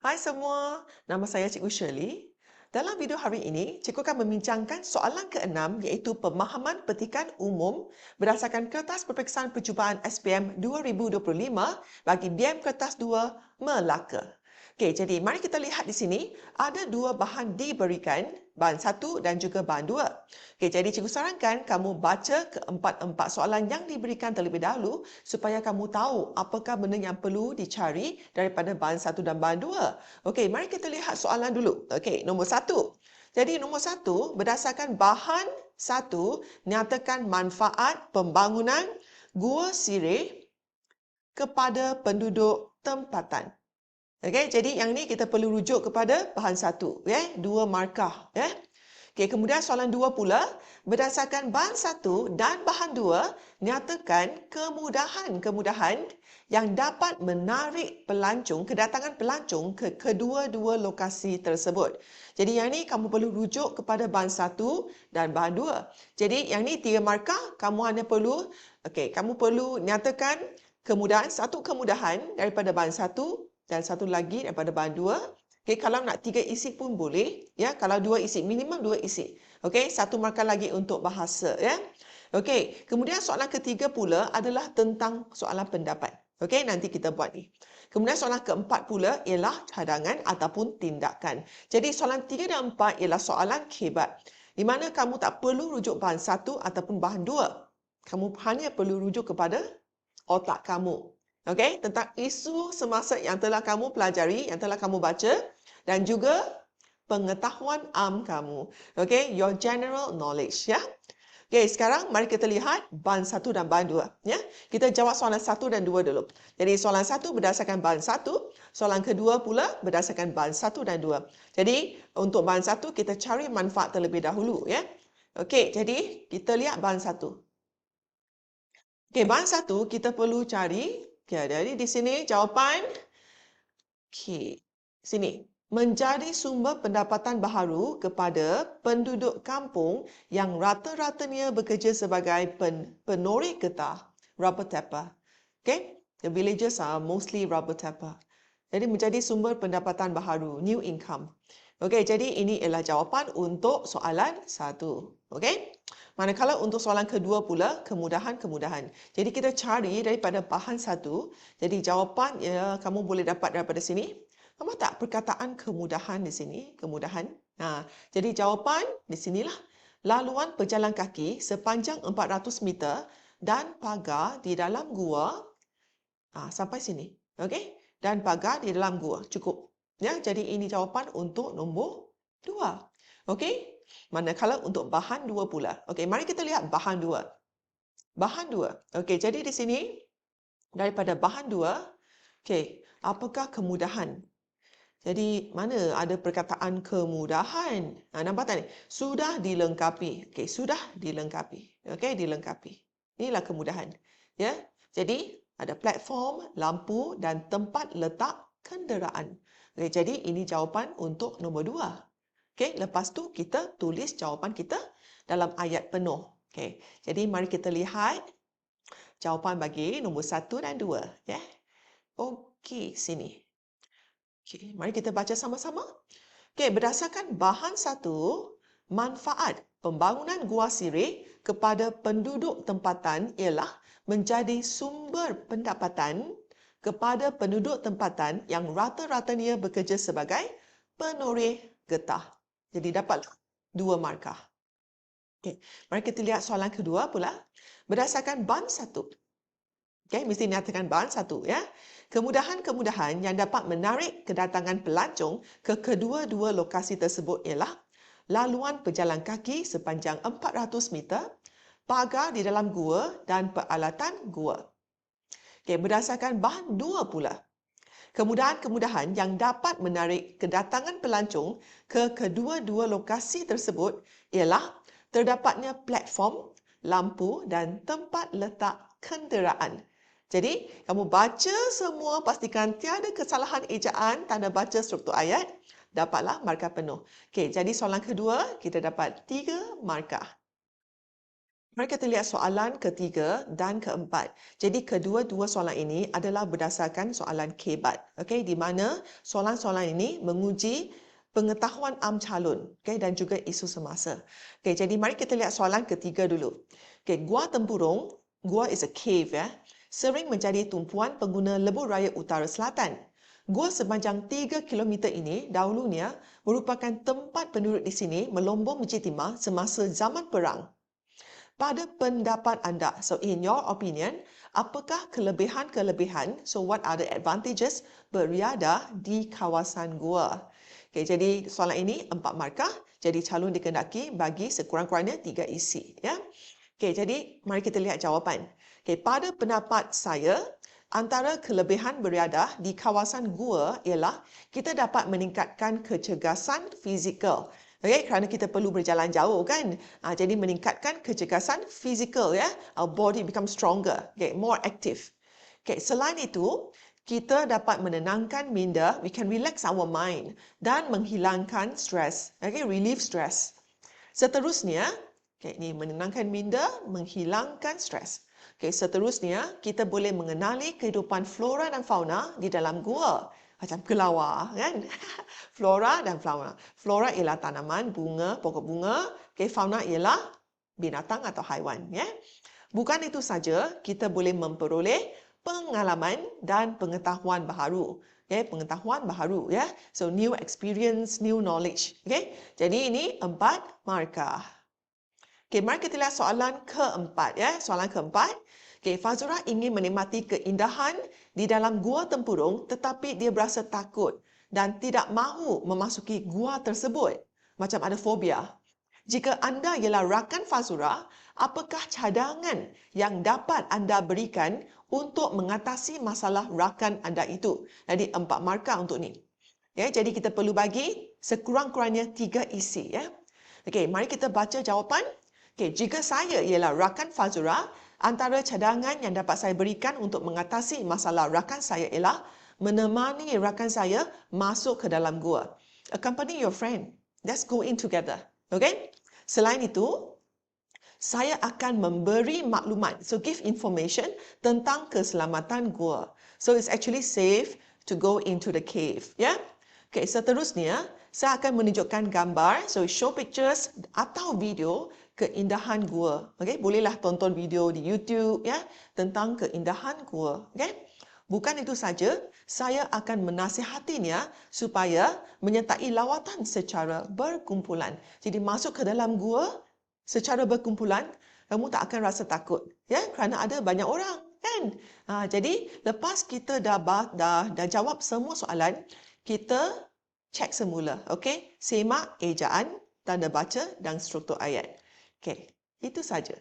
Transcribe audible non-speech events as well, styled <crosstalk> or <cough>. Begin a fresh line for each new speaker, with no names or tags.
Hai semua, nama saya Cikgu Shirley. Dalam video hari ini, cikgu akan membincangkan soalan ke-6 iaitu pemahaman petikan umum berdasarkan kertas peperiksaan percubaan SPM 2025 bagi BM Kertas 2 Melaka. Okey, jadi mari kita lihat di sini ada dua bahan diberikan, bahan satu dan juga bahan dua. Okey, jadi cikgu sarankan kamu baca keempat-empat soalan yang diberikan terlebih dahulu supaya kamu tahu apakah benda yang perlu dicari daripada bahan satu dan bahan dua. Okey, mari kita lihat soalan dulu. Okey, nombor satu. Jadi nombor satu, berdasarkan bahan satu, nyatakan manfaat pembangunan gua sirih kepada penduduk tempatan. Okey, jadi yang ni kita perlu rujuk kepada bahan satu, ya, dua markah, ya. Okey, kemudian soalan dua pula, berdasarkan bahan satu dan bahan dua, nyatakan kemudahan-kemudahan yang dapat menarik pelancong, kedatangan pelancong ke kedua-dua lokasi tersebut. Jadi yang ni kamu perlu rujuk kepada bahan satu dan bahan dua. Jadi yang ni tiga markah, kamu hanya perlu, okey, kamu perlu nyatakan kemudahan, satu kemudahan daripada bahan satu dan satu lagi daripada bahan dua. Okay, kalau nak tiga isi pun boleh. Ya, kalau dua isi, minimum dua isi. Okay, satu markah lagi untuk bahasa. Ya. Okay, kemudian soalan ketiga pula adalah tentang soalan pendapat. Okay, nanti kita buat ni. Kemudian soalan keempat pula ialah cadangan ataupun tindakan. Jadi soalan tiga dan empat ialah soalan kebat. Di mana kamu tak perlu rujuk bahan satu ataupun bahan dua. Kamu hanya perlu rujuk kepada otak kamu. Okey, tentang isu semasa yang telah kamu pelajari, yang telah kamu baca dan juga pengetahuan am kamu. Okey, your general knowledge ya. Okey, sekarang mari kita lihat bahan satu dan bahan dua. Ya, kita jawab soalan satu dan dua dulu. Jadi soalan satu berdasarkan bahan satu, soalan kedua pula berdasarkan bahan satu dan dua. Jadi untuk bahan satu kita cari manfaat terlebih dahulu. Ya, okey. Jadi kita lihat bahan satu. Okey, bahan satu kita perlu cari Okay, jadi di sini jawapan. Okay, sini. Menjadi sumber pendapatan baharu kepada penduduk kampung yang rata-ratanya bekerja sebagai pen, penori getah, rubber tapper. Okay, the villagers are mostly rubber tapper. Jadi menjadi sumber pendapatan baharu, new income. Okay, jadi ini ialah jawapan untuk soalan satu. Okay. Manakala untuk soalan kedua pula, kemudahan-kemudahan. Jadi kita cari daripada bahan satu. Jadi jawapan ya, kamu boleh dapat daripada sini. Kamu tak perkataan kemudahan di sini? Kemudahan. Nah, jadi jawapan di sinilah. Laluan pejalan kaki sepanjang 400 meter dan pagar di dalam gua ah, sampai sini. Okey? Dan pagar di dalam gua. Cukup. Ya, jadi ini jawapan untuk nombor dua. Okey? Manakala untuk bahan dua pula. Okey, mari kita lihat bahan dua. Bahan dua. Okey, jadi di sini daripada bahan dua, okey, apakah kemudahan? Jadi mana ada perkataan kemudahan? Ha, nampak tak ni? Sudah dilengkapi. Okey, sudah dilengkapi. Okey, dilengkapi. Inilah kemudahan. Ya. Jadi ada platform, lampu dan tempat letak kenderaan. Okay, jadi ini jawapan untuk nombor dua. Okey, lepas tu kita tulis jawapan kita dalam ayat penuh. Okey. Jadi mari kita lihat jawapan bagi nombor satu dan dua, ya. Okey, sini. Okey, mari kita baca sama-sama. Okey, berdasarkan bahan satu, manfaat pembangunan gua sirih kepada penduduk tempatan ialah menjadi sumber pendapatan kepada penduduk tempatan yang rata-ratanya bekerja sebagai penoreh getah. Jadi dapat dua markah. Okay. Mari kita lihat soalan kedua pula. Berdasarkan ban satu. Okay. Mesti nyatakan ban satu. Ya. Kemudahan-kemudahan yang dapat menarik kedatangan pelancong ke kedua-dua lokasi tersebut ialah laluan pejalan kaki sepanjang 400 meter, pagar di dalam gua dan peralatan gua. Okay, berdasarkan bahan dua pula. Kemudahan-kemudahan yang dapat menarik kedatangan pelancong ke kedua-dua lokasi tersebut ialah terdapatnya platform, lampu dan tempat letak kenderaan. Jadi, kamu baca semua, pastikan tiada kesalahan ejaan tanda baca struktur ayat, dapatlah markah penuh. Okey, jadi soalan kedua, kita dapat tiga markah. Mari kita lihat soalan ketiga dan keempat. Jadi kedua-dua soalan ini adalah berdasarkan soalan KBAT. Okay, di mana soalan-soalan ini menguji pengetahuan am calon okay, dan juga isu semasa. Okay, jadi mari kita lihat soalan ketiga dulu. Okay, Gua Tempurung, gua is a cave ya, sering menjadi tumpuan pengguna lebuh raya utara selatan. Gua sepanjang 3 km ini dahulunya merupakan tempat penduduk di sini melombong menjitima semasa zaman perang pada pendapat anda, so in your opinion, apakah kelebihan-kelebihan, so what are the advantages beriadah di kawasan gua? Okay, jadi soalan ini empat markah, jadi calon dikendaki bagi sekurang-kurangnya tiga isi. Ya? Okay, jadi mari kita lihat jawapan. Okay, pada pendapat saya, antara kelebihan beriadah di kawasan gua ialah kita dapat meningkatkan kecergasan fizikal. Okay, kerana kita perlu berjalan jauh kan. Ha, jadi meningkatkan kecergasan fizikal ya. Our body become stronger, okay, more active. Okay, selain itu, kita dapat menenangkan minda, we can relax our mind dan menghilangkan stres. Okay, relieve stress. Seterusnya, okay, ini menenangkan minda, menghilangkan stres. Okay, seterusnya, kita boleh mengenali kehidupan flora dan fauna di dalam gua macam kelawar kan? <laughs> Flora dan fauna. Flora ialah tanaman bunga pokok bunga. Okay, fauna ialah binatang atau haiwan ya? Bukan itu saja kita boleh memperoleh pengalaman dan pengetahuan baharu okay, pengetahuan baharu ya? So new experience new knowledge okay jadi ini empat markah. Okay mari kita lihat soalan keempat ya? Soalan keempat Okay, Fazura ingin menikmati keindahan di dalam gua tempurung tetapi dia berasa takut dan tidak mahu memasuki gua tersebut. Macam ada fobia. Jika anda ialah rakan Fazura, apakah cadangan yang dapat anda berikan untuk mengatasi masalah rakan anda itu? Jadi empat markah untuk ni. Ya, jadi kita perlu bagi sekurang-kurangnya tiga isi. Ya. Okey, mari kita baca jawapan. Okay, jika saya ialah rakan Fazura, Antara cadangan yang dapat saya berikan untuk mengatasi masalah rakan saya ialah menemani rakan saya masuk ke dalam gua. Accompany your friend. Let's go in together. Okay? Selain itu, saya akan memberi maklumat. So, give information tentang keselamatan gua. So, it's actually safe to go into the cave. Yeah? Okay, seterusnya, saya akan menunjukkan gambar. So, show pictures atau video keindahan gua. Okey, bolehlah tonton video di YouTube ya tentang keindahan gua. Okey. Bukan itu saja, saya akan menasihatinya supaya menyertai lawatan secara berkumpulan. Jadi masuk ke dalam gua secara berkumpulan, kamu tak akan rasa takut. Ya, kerana ada banyak orang. Kan? Ha, jadi, lepas kita dah, dah, dah jawab semua soalan, kita cek semula. Okey? Semak ejaan, tanda baca dan struktur ayat. Okey, itu saja.